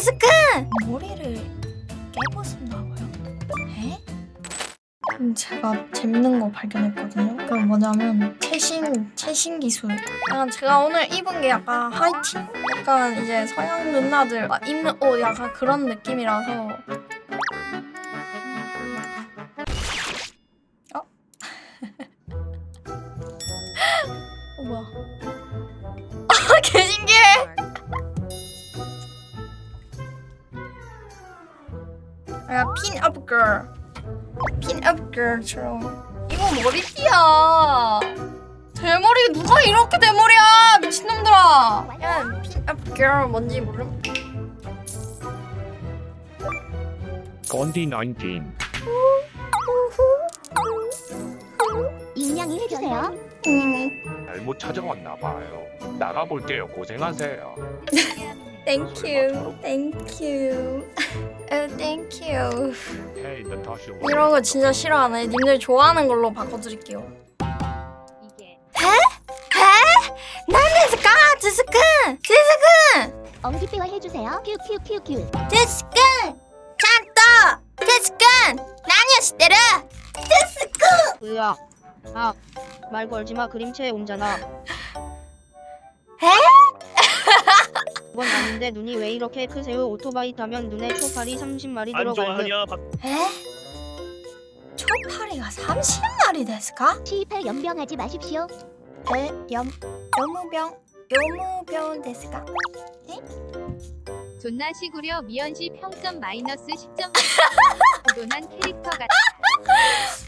데스크! 머리를 깨부순다고요? 에? 음, 제가 재밌는 거 발견했거든요. 그 뭐냐면 최신 최신 기술. 약간 제가 오늘 입은 게 약간 하이틴? 약간 이제 서양 누나들 막 입는 옷 약간 그런 느낌이라서. 약간 핀업 걸. 핀업 걸처럼. 이거 머리띠야. 대머리 누가 이렇게 대머리야 미친놈들아. 야 핀업 걸 뭔지 모름. 건디 19 인양이 해주세요. 음, 잘못 찾아왔나 봐요. 나가볼게요. 고생하세요. 땡큐, 땡큐, 어, 땡큐. 너 다시 와. 이런 거 진짜 싫어하네. 님들 좋아하는 걸로 바꿔드릴게요. 이게 난 데스까? 데스크! 데스크! 엉기뼈 해주세요. 큐큐큐큐. 데스크! 짠다! 데스크! 나니야 시대라! 데스크! 으야. 아, 말 걸지 마. 그림체 옮잖아. 에? 그건 아닌데 눈이 왜 이렇게 크세요? 오토바이 타면 눈에 초파리 30마리 안 들어갈 듯. 좋아하냐 박 에? 초파리가 30마리 데스까? 시입할 연병하지 마십시오. 에? 염, 요무병, 요무병 데스까? 존나 시구려 미연시 평점 마이너스 10점 고도난 캐릭터 같아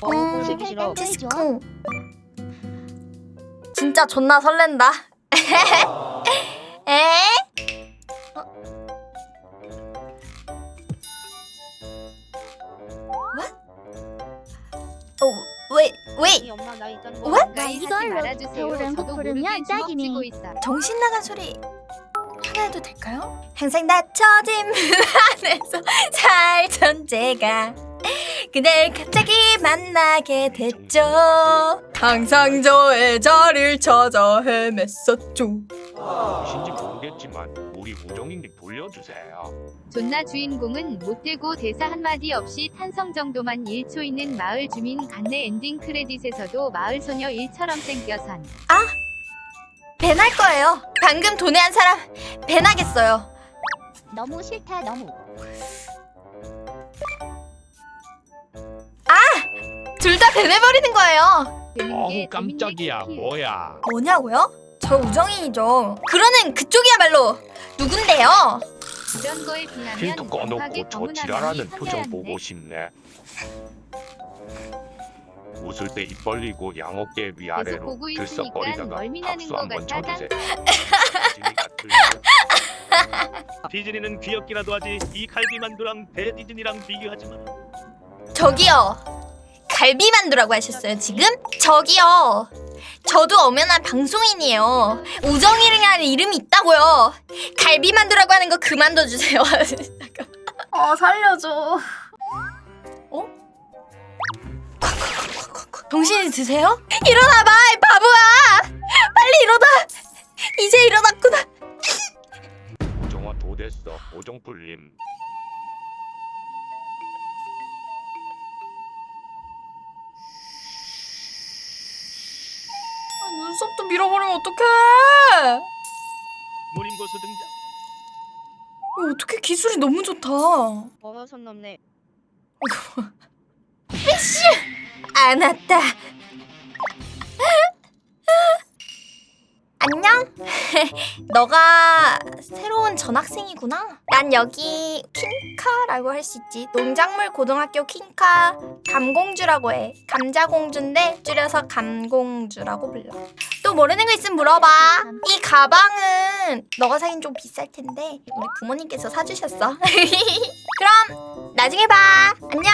어, 음, 보기 싫어. 진짜 존나 설렌다. 에? 이 엄마 나 What? 모르게 주먹 딱이네. 쥐고 있어 정신 나간 소리 하나 해도 될까요? 항상 문 안에서 살던 제가 그댈 갑자기 만나게 됐죠. 항상 저의 자리를 찾아 헤맸었죠. 무엇인지 모르겠지만 우리 우정이님 돌려주세요. 존나 주인공은 못되고 대사 한마디 없이 탄성 정도만 1초 있는 마을 주민 간내 엔딩 크레딧에서도 마을 소녀 일처럼 생겨선. 밴할 거예요. 방금 도내한 사람 밴하겠어요. 너무 싫다 너무. 둘다 밴해버리는 거예요 어우 게 깜짝이야. 뭐야? 뭐냐고요? 저 우정이죠 그러는 그쪽이야말로 누군데요? 이런 거에 비하면 필터 곱하기 꺼놓고 저 지랄하는 표정. 보고 싶네. 웃을 때 입 벌리고 양어깨 계속 위아래로 보고 있으니까 들썩거리다가 멀미 나는 박수 것 한번 같아. 쳐주세요. 디즈니는 귀엽기라도 하지 이 갈비만두랑 대디즈니랑 비교하지 마라 저기요. 갈비만두라고 하셨어요, 지금? 저기요. 저도 엄연한 방송인이에요. 우정이라는 이름이 있다고요. 갈비만두라고 하는 거 그만둬 주세요. 어, 살려줘. 어? 정신이 드세요? 일어나봐, 이 바보야! 빨리 일어나! 이제 일어났구나. 우정아 도 됐어. 오정풀님. 아, 눈썹도 밀어버리면 어떡해! 무림 고수 등장 이거 어떻게 기술이 너무 좋다. 어, 선 넘네. 안 왔다. 안녕? 너가 새로운 전학생이구나? 난 여기 퀸카라고 할 수 있지. 농작물 고등학교 퀸카 감공주라고 해. 감자공주인데 줄여서 감공주라고 불러. 또 모르는 거 있으면 물어봐. 이 가방은 너가 사긴 좀 비쌀 텐데 우리 부모님께서 사주셨어. 그럼 나중에 봐. 안녕.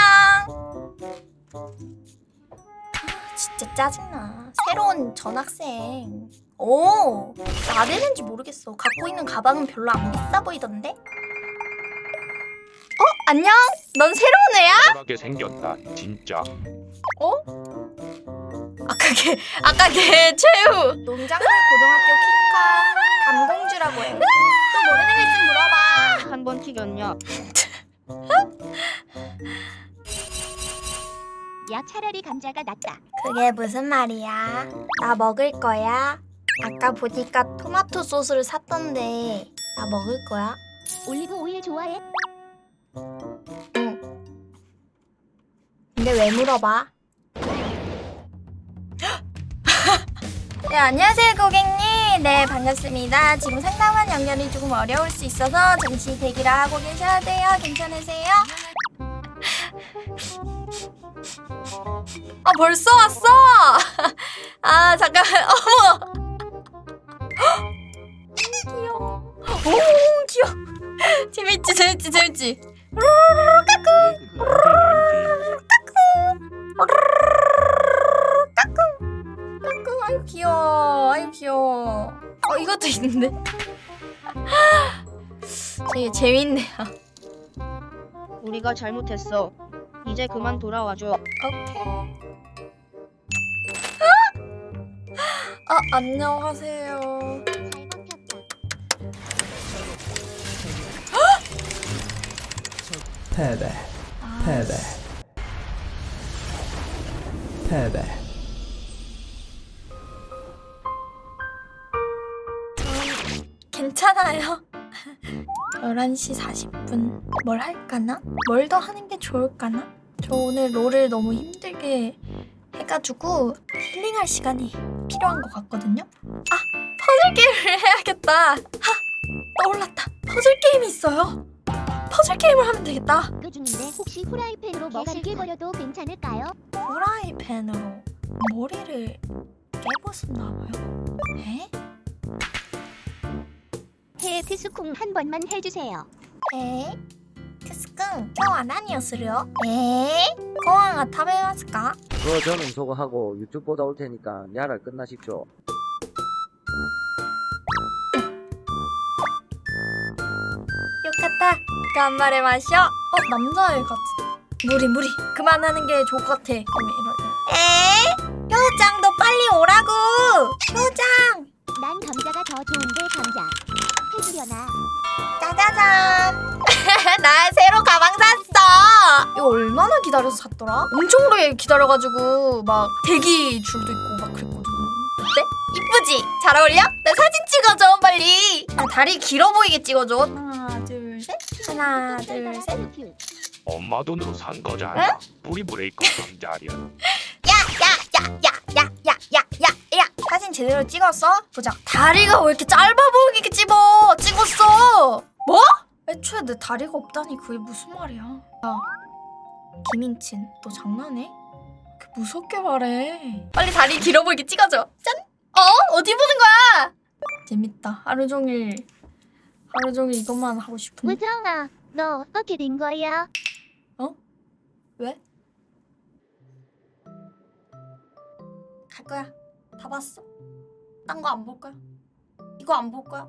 진짜 짜증나. 새로운 전학생. 오, 나대는지 모르겠어. 갖고 있는 가방은 별로 안 비싸 보이던데? 어, 안녕? 넌 새로운 애야? 편하게 생겼다. 진짜. 어? 아까 걔, 아까 걔 최우. 농작물 고등학교 킹카 감공주라고 해. 또 모르는 거 있으면 물어봐. 한번 튀겼냐? 야 차라리 감자가 낫다. 그게 무슨 말이야? 나 먹을 거야? 아까 보니까 토마토 소스를 샀던데 나 먹을 거야? 올리브 오일 좋아해? 근데 왜 물어봐? 네, 안녕하세요, 고객님. 네, 반갑습니다. 지금 상담원 연결이 조금 어려울 수 있어서 잠시 대기를 하고 계셔야 돼요. 괜찮으세요? 아, 벌써 왔어? 아, 잠깐만. 어머. 헉, 귀여워. 오, 귀여워. 재밌지, 재밌지, 재밌지. 까꿍 것도 있는데. 되게 재밌네요. 우리가 잘못했어. 이제 그만 돌아와줘. 오케이. 아! 안녕하세요. 잘 먹혔다. 패배. 아, 패배. 패배 괜찮아요 11시 40분 뭘 할까나? 뭘 더 하는 게 좋을까나? 저 오늘 롤을 너무 힘들게 해가지고 힐링할 시간이 필요한 것 같거든요 아 퍼즐 게임을 해야겠다 하 떠올랐다 퍼즐 게임이 있어요 퍼즐 게임을 하면 되겠다 그 중인데 혹시 후라이팬으로 머리를 버려도 괜찮을까요? 프라이팬으로 머리를 깨부순다고요? 에? 제 트스쿵 한 번만 해주세요. 에? 테스쿤 겨와 나니어 쓰려? 에? 거왕아 타베마스까? 그거 저는 소거하고 유튜브 보다 올 테니까 야랄 끝나십시오. 요카타 간발의 마셔 어 남자일 것 같아 무리 무리 그만하는 게 좋을 것 같아 어, 이러- 에? 효장도 빨리 오라고 얼마나 기다려서 샀더라? 엄청 오래 기다려가지고 막 대기 줄도 있고 막 그랬거든 어때? 이쁘지? 잘 어울려? 나 사진 찍어줘 빨리 아, 다리 길어 보이게 찍어줘 하나 둘 셋 하나 둘셋 큐. 엄마 돈으로 산 거잖아. 뿌리 브레이커 감자리야. 야야야야야야야야 사진 제대로 찍었어? 보자 다리가 왜 이렇게 짧아 보이게 찍어 찍었어 뭐? 애초에 내 다리가 없다니 그게 무슨 말이야 야 김인친 너 장난해? 그 무섭게 말해 빨리 다리 길어 보이게 찍어줘 짠 어? 어디 보는 거야? 재밌다 하루 종일 하루 종일 이것만 하고 싶은데 우정아, 너 어떻게 된 거야? 왜? 갈 거야. 다 봤어. 딴 거 안 볼 거야. 이거 안 볼 거야.